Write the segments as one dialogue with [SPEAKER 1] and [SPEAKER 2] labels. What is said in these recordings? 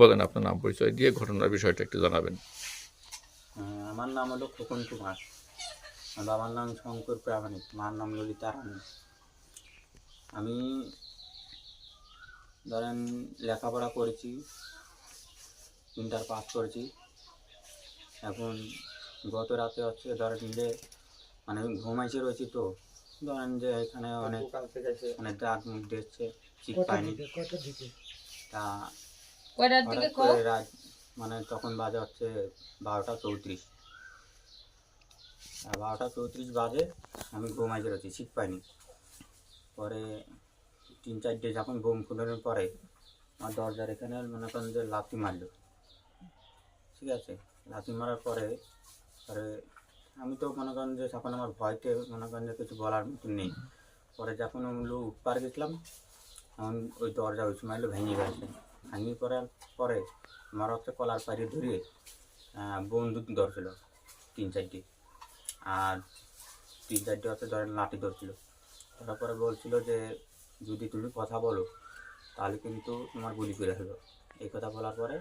[SPEAKER 1] বলেন আপনার নাম পরিচয় দিয়ে ঘটনার বিষয়টা একটু জানাবেন।
[SPEAKER 2] আমার নাম হলো খোকন কুমার। আমার বাবার নাম শঙ্কর প্রামাণিক মার নাম ললিতা রানী আমি ধরেন লেখাপড়া করেছি ইন্টার পাস করেছি। এখন গত রাতে হচ্ছে ধরেন যে মানে ঘুমাইছে রয়েছি তো ধরেন যে এখানে অনেক অনেক দাগ মুখ দিচ্ছে ঠিক পাইনি। তা
[SPEAKER 3] কয়টার দিকে
[SPEAKER 2] হঠাৎ রাত মানে তখন বাজে হচ্ছে বারোটা চৌত্রিশ। আর বারোটা চৌত্রিশ বাজে আমি ঘুমাই বেরোচ্ছি শীত পাইনি। পরে তিন চারটে যখন বোম ফুলানোর পরে আমার দরজার এখানে মনে করেন যে লাথি মারলো। ঠিক আছে লাথি মারার পরে পরে আমি তো মনে করেন যে তখন আমার ভয়তে মনে করেন যে কিছু বলার মতন নেই। পরে যখন ওগুলো উপবার গেছিলাম তখন ওই দরজা ওই সময় ভেঙে গেছে। ভেঙে করার পরে আমার হচ্ছে কলার পাড়ি ধরিয়ে বন্দুক ধরছিল তিন চারটি। আর তিন চারটি হচ্ছে ধরেন লাঠি ধরছিল। তারপরে বলছিল যে, যদি তুমি কথা বলো, তাহলে কিন্তু তোমার গুলি করে ফেলব। এই কথা বলার পরে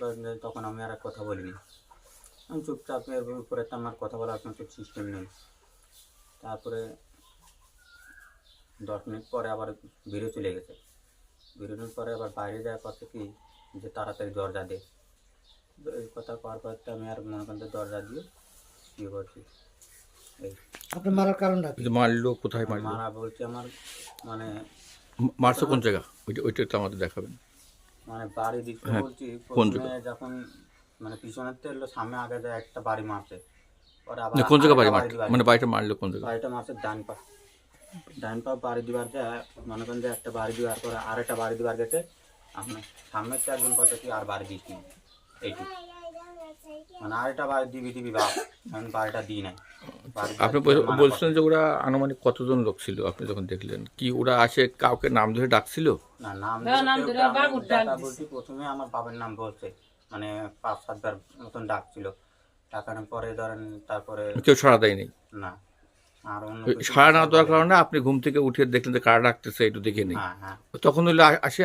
[SPEAKER 2] করেন তখন আমি আর কথা বলিনি। আমি চুপচাপ এর উপরে তো আমার কথা বলার কোনো সিস্টেম নেই। তারপরে দশ মিনিট পরে আবার বেরিয়ে চলে গেছে। বেরোনোর পরে আবার বাইরে যাওয়ার পথে কি? যে তাড়াতাড়ি দরজা দে। এই কথা করার পর তো আমি আর মনে করেন দরজা দিয়ে ইয়ে করছি। এই
[SPEAKER 4] আপনার মারার কারণটা কি?
[SPEAKER 1] মারলো কোথায় মারলো?
[SPEAKER 2] মারা বলছে আমার মানে
[SPEAKER 1] মারছে কোন জায়গা? ওইটা ওইটা একটু আমাদের দেখাবেন।
[SPEAKER 2] মানে বাড়ি দিক থেকে
[SPEAKER 1] হ্যাঁ,
[SPEAKER 2] বলছি
[SPEAKER 1] কোন?
[SPEAKER 2] যখন মানে পিছনের তো এলো সামনে আগে যায় একটা বাড়ি মারছে। পরে আবার
[SPEAKER 1] কোন জায়গা বাড়ি
[SPEAKER 2] দিবার-
[SPEAKER 1] মানে বাড়িটা মারলো কোন জায়গা?
[SPEAKER 2] বাড়িটা মারছে ডান পা ডান পা বাড়ি দিবার যায় মনে করেন যে একটা বাড়ি দিবার পরে আর একটা বাড়ি দিবার গেছে আপনার সামনের চারজন কথা কি আর বাড়ি দিচ্ছি এইটুকু। মানে আরেকটা বাড়ি দিবি দিবি বা আমি বাড়িটা দিই নাই।
[SPEAKER 1] আপনি বলছিলেন যে ওরা আনুমানিক কতজন লোক ছিল আপনি যখন দেখলেন? কি ওরা আসে কাউকে নাম ধরে ডাকছিল?
[SPEAKER 2] না নাম। বলছি প্রথমে আমার বাবার নাম বলছে মানে পাঁচ সাতবার মতন ডাকছিল। ডাকানোর পরে ধরেন তারপরে
[SPEAKER 1] কেউ সাড়া দেয়নি?
[SPEAKER 2] না।
[SPEAKER 1] সাড়া না দেওয়ার কারণে আপনি ঘুম থেকে উঠে দেখলেন যে কারা ডাকতেছে একটু দেখে নেই।
[SPEAKER 2] হ্যাঁ হ্যাঁ।
[SPEAKER 1] তখন হইলে আসে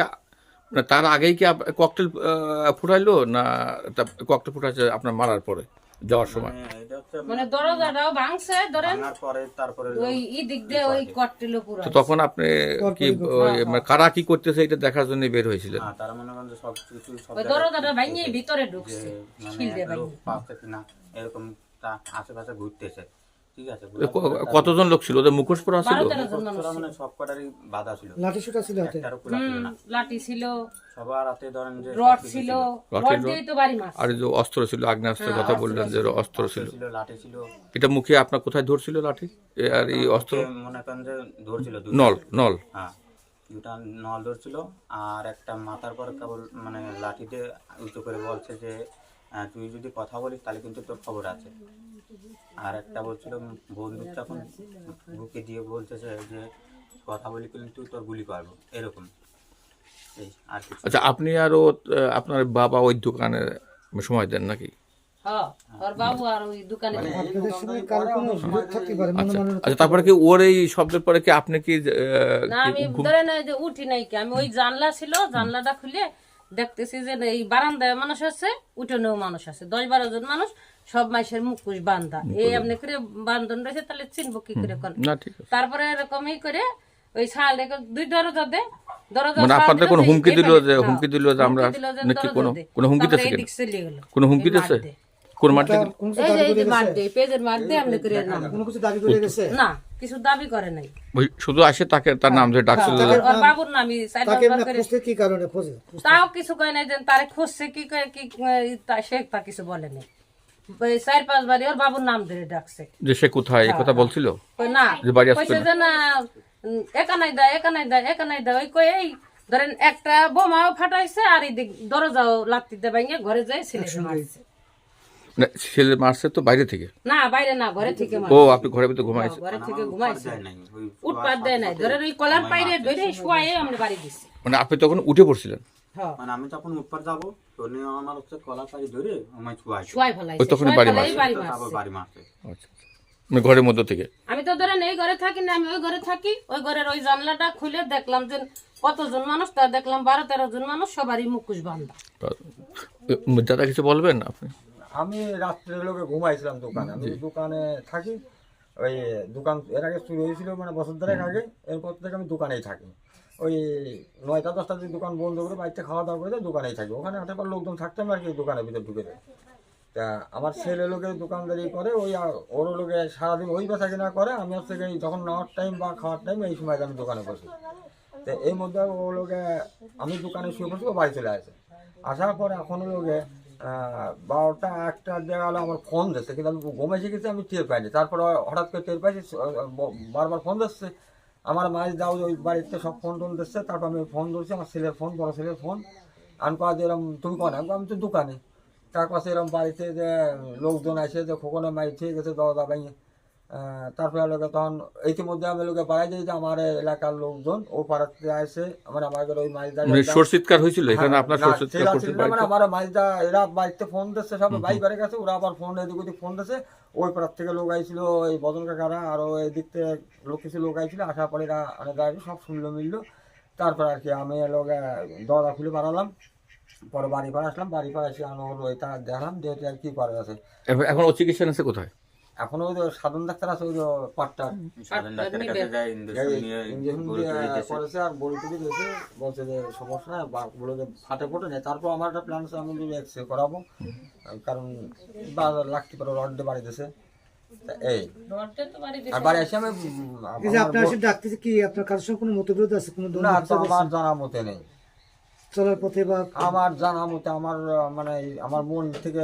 [SPEAKER 1] মানে তার আগেই কি ককটেল ফুটাইলো না ককটেল ফুটাইছে আপনার মারার পরে যাওয়ার সময়?
[SPEAKER 2] মানে
[SPEAKER 3] মানে দরজাটাও ভাঙছে ধরেন ওই ই দিক দিয়ে ওই কটটিল পুরো
[SPEAKER 1] তো তখন আপনি কি মানে কারা কি করতেছে এটা দেখার জন্য বের হয়েছিলেন?
[SPEAKER 2] হ্যাঁ তারা মনে করেন যে সব কিছু সব
[SPEAKER 3] ওই দরজাটা ভাঙিয়ে ভিতরে ঢুকছে খিল দিয়ে
[SPEAKER 2] লোক
[SPEAKER 3] ভাঙিয়ে।
[SPEAKER 2] পাচ্ছে কিনা এরকম তা আশেপাশে ঘুরতেছে। ঠিক আছে
[SPEAKER 1] কতজন লোক ছিল? ওদের মুখোশ পরা ছিল?
[SPEAKER 2] মানে সব কটারই বাধা ছিল।
[SPEAKER 4] লাঠি ছিল হাতে
[SPEAKER 2] ছিল সবার হাতে ধরেন যে
[SPEAKER 3] রড ছিল। রড দিয়েই তো বাড়ি মাছ।
[SPEAKER 1] আর যে অস্ত্র ছিল আগ্নেয়াস্ত্রের কথা বললেন যে অস্ত্র ছিল।
[SPEAKER 2] লাঠি ছিল।
[SPEAKER 1] এটা মুখে আপনার কোথায় ধরছিল লাঠি? আর এই অস্ত্র?
[SPEAKER 2] মনে করেন যে ধরছিল।
[SPEAKER 1] নল নল।
[SPEAKER 2] হ্যাঁ দুটা নল ধরছিল আর একটা মাথার পর কেবল মানে লাঠিতে উঁচু করে বলছে যে তুই যদি কথা বলিস তাহলে কিন্তু তোর খবর আছে। আর একটা বলছিল বন্দুক যখন বুকে দিয়ে বলতেছে যে কথা বলি কিন্তু তোর গুলি করব এরকম। এই আর কিছু।
[SPEAKER 1] আচ্ছা আপনি আর আপনার বাবা ওই দোকানে সময় দেন নাকি?
[SPEAKER 3] হ্যাঁ
[SPEAKER 4] মনে মনে
[SPEAKER 1] আচ্ছা তারপরে কি ওর এই শব্দের পরে কি আপনি কি
[SPEAKER 3] না আমি ধরে যে উঠি নাই কি। আমি ওই জানলা ছিল জানলাটা খুলে দেখতেছি যে এই বারান্দায় মানুষ আছে উঠোনেও মানুষ আছে। দশ বারো জন মানুষ সব মাসের মুখোশ বান্ধা। এই আপনি করে বান্ধন রয়েছে তাহলে চিনবো কি করে কোন।
[SPEAKER 1] না ঠিক আছে।
[SPEAKER 3] তারপরে এরকমই করে ওই শাল রেখে দুই দরজা দে
[SPEAKER 1] মানে আপনাদের কোনো হুমকি দিল যে
[SPEAKER 3] হ্যাঁ,
[SPEAKER 1] হুমকি দিল যে আমরা নাকি কোনো কোনো হুমকি। কোনো? হুমকি। কোন মারতে
[SPEAKER 4] কিছু
[SPEAKER 3] এই যে
[SPEAKER 4] করে
[SPEAKER 3] মার দে পেজের মার দে আপনি করে না
[SPEAKER 4] কোনো কিছু দাবি করে গেছে?
[SPEAKER 3] না কিছু দাবি করে নাই।
[SPEAKER 1] ওই শুধু আসে তাকে তার নাম ধরে ডাকছিল যে-
[SPEAKER 3] ওর ওর বাবুর নামই চার
[SPEAKER 4] তাকে
[SPEAKER 3] করে
[SPEAKER 4] খুঁজতে কি কারণে খোঁজে?
[SPEAKER 3] তাও কিছু কয় নাই যে তারে খুঁজছে কি কি তা- সে তা কিছু বলেনি চার পাঁচবারই ওর বাবুর নাম ধরে ডাকছে।
[SPEAKER 1] যে সে কোথায় এই কথা বলছিল?
[SPEAKER 3] না
[SPEAKER 1] যে বাড়ি আসবে না।
[SPEAKER 3] না একানাই দা একানাই দা একানাই দা ওই কই এই ধরেন একটা বোমাও ফাটাইছে আর এদিক দরজাও লাত্তিতে ভাঙে ঘরে ছেলে মারছে।
[SPEAKER 1] না, ছেলে মারছে তো বাইরে থেকে?
[SPEAKER 3] না বাইরে না ঘরে থেকে
[SPEAKER 1] ও আপনি ঘরের ভিতরে ঘুমাইছে?
[SPEAKER 3] ঘরে থেকে ঘুমাইছে।
[SPEAKER 2] দেয় নাই ওই
[SPEAKER 3] উৎপাত দেয় নাই। ধরেন ওই কলার পাইরে ধরে শুয়াই আমরা বাড়ি দিছি।
[SPEAKER 1] মানে আপনি তখন উঠে পড়ছিলেন?
[SPEAKER 3] হ্যাঁ
[SPEAKER 2] মানে আমি যখন উপর যাব তখন আমার হচ্ছে কলা পাড়ি ধরে ছুয়াই
[SPEAKER 3] ফেলাইছে
[SPEAKER 1] ওই তখনই বাড়ি মারছে।
[SPEAKER 2] তারপর বাড়ি মারছে।
[SPEAKER 1] আচ্ছা মানে ঘরের মধ্য থেকে?
[SPEAKER 3] আমি তো ধরেন এই ঘরে থাকি না আমি ওই ঘরে থাকি। ওই ঘরের ওই জানলাটা খুলে দেখলাম যে কতজন মানুষ তা দেখলাম বারো তেরো জন মানুষ সবারই মুখোশ বান্ধা।
[SPEAKER 1] দাদা কিছু বলবেন আপনি?
[SPEAKER 5] আমি রাত্রে লোকে ঘুমাইছিলাম দোকানে। আমি দোকানে থাকি ওই দোকান এর আগে শুরু হয়েছিল মানে বছর দেড়েক আগে এরপর থেকে আমি দোকানেই থাকি। ওই নয়টা, দশটা দিন দোকান বন্ধ করে বাড়িতে খাওয়া দাওয়া করে দোকানেই থাকি। ওখানে পর লোকজন থাকতাম আর কি দোকানের ভিতরে ঢুকে দেয় তা আমার ছেলে লোকের দোকানদারি করে, ওই ওর লোকে সারাদিন ওই বেচা কিনা করে, আমি হচ্ছে যখন নেওয়ার টাইম বা খাওয়ার টাইম এই সময় আমি দোকানে বসি। তো এই মধ্যে ও লোকে, আমি দোকানে শুয়ে পড়ছি, ও বাড়ি চলে আসে। আসার পরে এখন লোকে বারোটা, একটা জায়গা হলো আমার ফোন দিচ্ছে, কিন্তু আমি ঘুমে শিখেছি আমি টের পাইনি। তারপরে হঠাৎ করে টের পাইছি বারবার ফোন দিচ্ছে আমার মাছ দাও ওই বাড়িতে সব ফোন টোন দিচ্ছে, তারপর আমি ফোন ধরছি, আমার ছেলের ফোন বড় ছেলের ফোন আমি কাজ এরকম তুমি কন আমি তো দোকানে। তার পাশে এরকম বাড়িতে যে লোকজন আছে যে খোকনে ঠিক গেছে দরজা ভেঙে। তারপরে লোকে তখন ইতিমধ্যে আমি লোকে পাড়াই যাই যে আমার এলাকার লোকজন ও পাড়াতে আসে মানে আমার ওই মাছ
[SPEAKER 1] মানে সরচিৎকার হয়েছিল এখানে
[SPEAKER 5] হ্যাঁ,
[SPEAKER 1] আপনার
[SPEAKER 5] ছিল মানে? আমার মাইজদা এরা বাড়িতে ফোন দিচ্ছে সব ভাই বাড়ি গেছে ওরা আবার ফোন এদিক ওদিক ফোন দিচ্ছে। ওই পাড়ার থেকে লোক আইছিল ওই বদন কাকারা আর ওই দিক থেকে লোক কিছু লোক আইছিল আসার পরে এরা অনেক গাড়ি সব শুনলো মিললো। তারপর আর কি আমি লোক দরজা খুলে বাড়ালাম পরে বাড়ি পাড়ে আসলাম বাড়ি পাড়ে এসে আমি ওর ওইটা দেখলাম যে এটা আর কি করার আছে।
[SPEAKER 1] এখন ও চিকিৎসা আছে কোথায়?
[SPEAKER 5] এখন ওই সাধন ডাক্তার আছে ওই
[SPEAKER 2] ডাক্তারের কাছে যায় ইঞ্জেকশন দিতেছে।
[SPEAKER 5] করেছে আর টুড়ি দিয়েছে বলছে যে সমস্যা নাই বা বলে যে ফাটে ফোটে নেই। তারপর আমার একটা প্ল্যান আছে আমি যদি এক্সরে করাবো। কারণ বাজার লাগতে পারে রড বাড়ি দিয়েছে। এই।
[SPEAKER 3] রডটা তো বাড়ি
[SPEAKER 5] আর বাড়ি এসে আমি উম,
[SPEAKER 4] এই যে
[SPEAKER 5] আমার
[SPEAKER 4] আপনার
[SPEAKER 5] ব-
[SPEAKER 4] এসে কি আপনার কারোর সঙ্গে কোনো মতবিরোধ আছে কোনো
[SPEAKER 5] না তো
[SPEAKER 4] বিবাদ আছে?
[SPEAKER 5] আমার জানা মতে নেই।
[SPEAKER 4] চলার পথে বা
[SPEAKER 5] আমার জানা মতে আমার মানে আমার মন থেকে